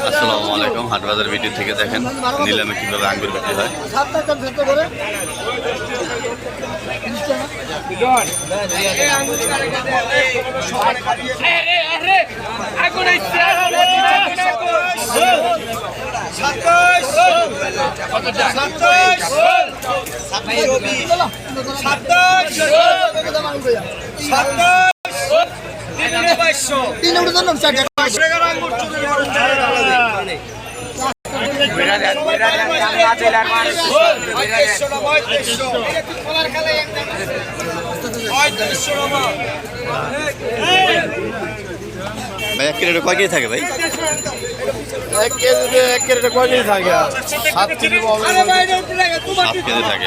আসসালামু আলাইকুম হাটবাজার ভিডিও থেকে দেখেন নিলামে কীভাবে আঙ্গুর বিক্রি হয় করে তিন জানো চারটা ভাই এক কিলো কয় কেজি থাকে ভাই এক কেজি এক কেজি কয় কেজি থাকে সাত কেজি কেজি থাকে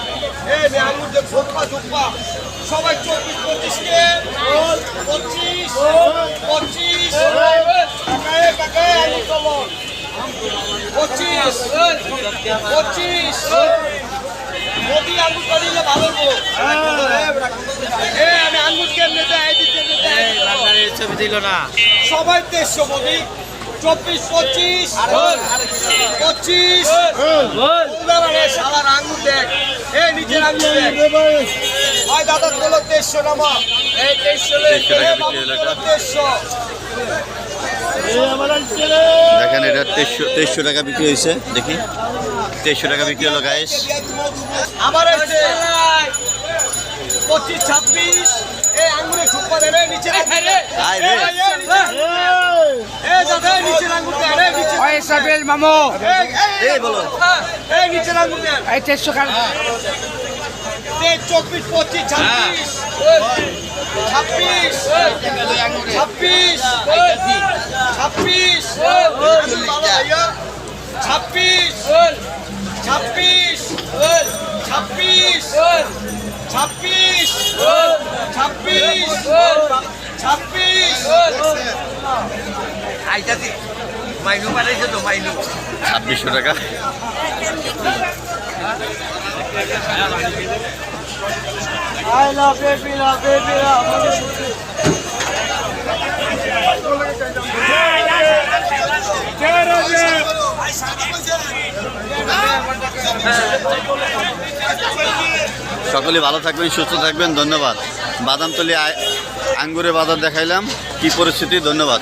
ঝোপা ঝোপা সবাই চব্বিশ পঁচিশ কে পঁচিশ পঁচিশ। চলো পঁচিশ পঁচিশ। মোদি আঙুর করিলে ভালো আমি আঙুর কেমনে দেয়? ছবি দিল না। সবাই দেড়শো মোদি। চব্বিশ পঁচিশ। পঁচিশ। সারা আঙুর দেখ। নিচের আঙুর দেখ। ভাই দাদা তোলো দেড়শো নামা এই হলো এটা। দেখেন এটা তেইশশো তেইশশো টাকা বিক্রি হয়েছে দেখি। তেইশশো টাকা বিক্রি হলো গাইস আবার হচ্ছে পঁচিশ ছাব্বিশ। এই আঙুরে ঠুপা দেবে নিচে মামু এই, চারশো খান চব্বিশ পঁচিশ ছাব্বিশ ছাব্বিশ ছাব্বিশ ছাব্বিশ ছাব্বিশ ছাব্বিশ ছাব্বিশ ছাব্বিশ ছাব্বিশ ছাব্বিশ ছাব্বিশশো টাকা. সকলে ভালো থাকবেন সুস্থ থাকবেন ধন্যবাদ। বাদামতলি আঙ্গুরে বাজার দেখাইলাম। কি পরিস্থিতি? ধন্যবাদ।